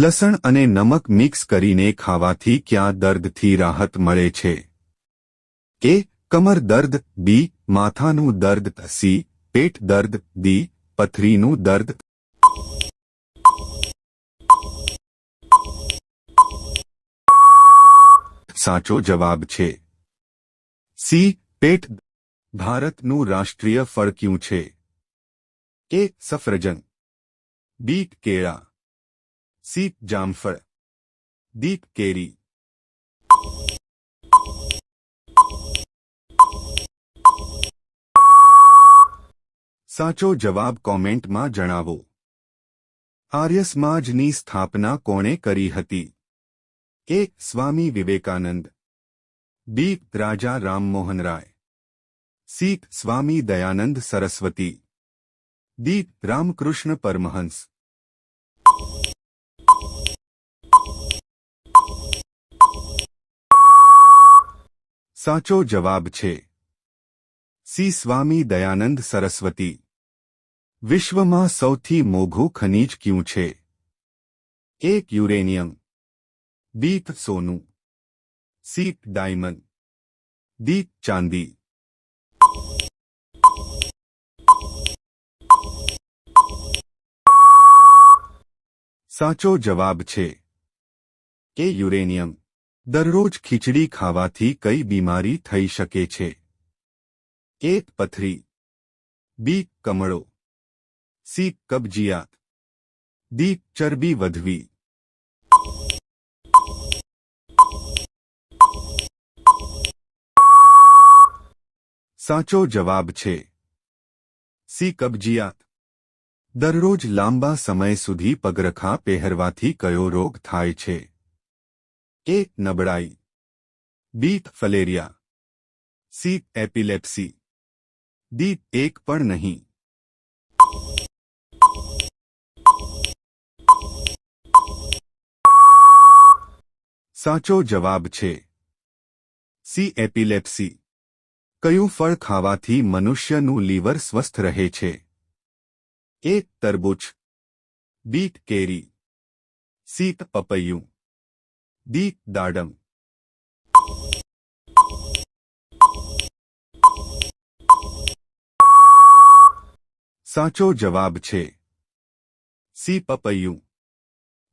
લસણ અને નમક મિક્સ કરીને ખાવાથી ક્યાં દર્દથી રાહત મળે છે? એ કમર દર્દ, બી, માથાનું દર્દ, સી, પેટ દર્દ દી પથરીનું દર્દ. સાચો જવાબ છે. સી, પેટ ભારતનું રાષ્ટ્રીય ફળ ક્યું છે? એ સફરજન. બી, કેળા. સી જામફળ દી કેરી સાચો જવાબ કોમેન્ટમાં જણાવો આર્ય સમાજની સ્થાપના કોણે કરી હતી A Swami Vivekananda B Raja Rammohan Roy C Swami Dayanand Saraswati D Ramakrishna Paramhansa સાચો જવાબ છે. સી સ્વામી દયાનંદ સરસ્વતી. વિશ્વમાં સૌથી મોઘું ખનીજ ક્યું છે? એક યુરેનિયમ. બી સોનું. C diamond. દીત ચાંદી. સાચો જવાબ છે. કે યુરેનિયમ. દરરોજ ખીચડી ખાવાથી કઈ બીમારી થઈ શકે છે? એક પથરી. બી કમળો. સી કબજિયાત. દી ચરબી વધવી. સાચો જવાબ છે. સી કબજિયાત. દરરોજ લાંબા સમય સુધી પગરખા પહેરવાથી કયો રોગ થાય છે? એ નબળાઈ બી ફલેરિયા સી એપિલેપ્સી દી એક પણ નહીં સાચો જવાબ છે સી એપિલેપ્સી કયું ફળ ખાવાથી મનુષ્યનું લીવર સ્વસ્થ રહે છે એ તરબૂચ બીટ કેરી સી પપૈયું દી દાડમ સાચો જવાબ છે સી પપૈયું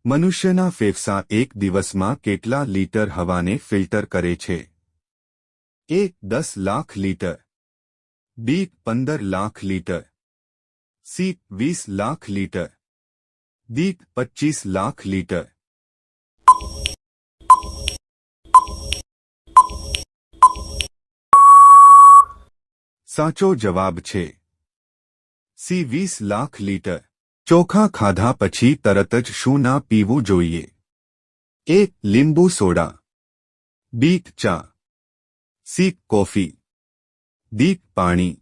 મનુષ્યના ફેફસા એક દિવસમાં કેટલા લીટર હવાને ફિલ્ટર કરે છે એ દસ લાખ લીટર બી પંદર લાખ લીટર સી વીસ લાખ લીટર દી પચીસ લાખ લીટર સાચો જવાબ છે સી વીસ લાખ લીટર ચોખા ખાધા પછી તરત જ શું ના પીવું જોઈએ એ લીંબુ સોડા બી ચા સી કોફી દી પાણી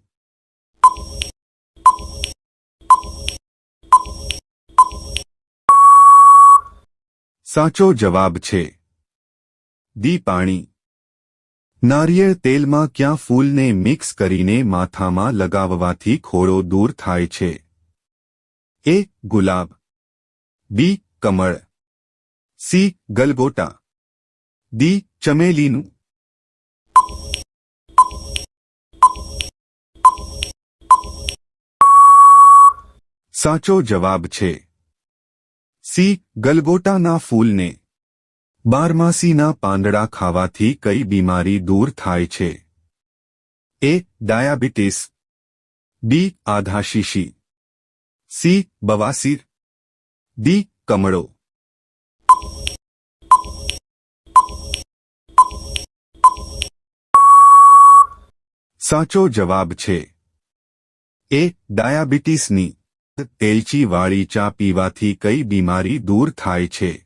સાચો જવાબ છે દી પાણી નારિયેળ તેલમાં ક્યાં ફૂલને મિક્સ કરીને માથામાં લગાવવાથી ખોડો દૂર થાય છે? એ, ગુલાબ. બી, કમળ. સી, ગલગોટા. દી ચમેલીનું. સાચો જવાબ છે. સી, ગલગોટાના ફૂલને બારમાસીના પાંદડા ખાવાથી કઈ બીમારી દૂર થાય છે? A, diabetes. બી, આધાશીશી. સી, બવાસીર. દી કમળો. સાચો જવાબ છે. એ, ડાયાબિટીસની. તેલચીવાળી ચા પીવાથી કઈ બીમારી દૂર થાય છે?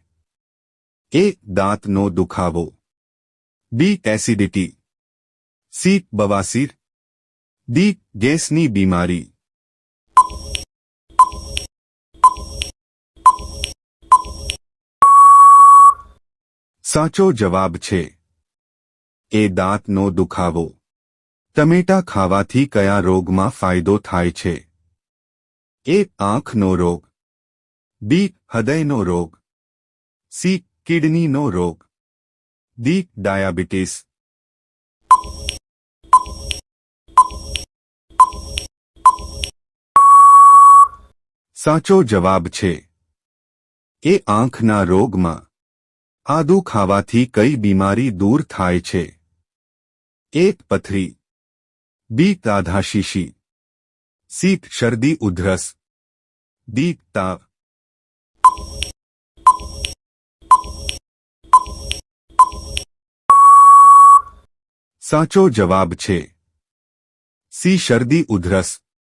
એ દાંતનો દુખાવો. બી એસિડિટી સી બવાસીર. ડી ગેસની બીમારી. સાચો જવાબ છે. એ દાંતનો દુખાવો. ટમેટા ખાવાથી કયા રોગમાં ફાયદો થાય છે? એ આંખનો રોગ. બી હૃદયનો રોગ. સી કિડનીનો રોગ. D diabetes. સાચો જવાબ છે. એ આંખના રોગમાં આદુ ખાવાથી કઈ બીમારી દૂર થાય છે? એક પથરી. બી તાધાશીશી. સી શરદી ઉધરસ. ડી તાવ. સાચો જવાબ છે. સી શરદી ઉધરસ.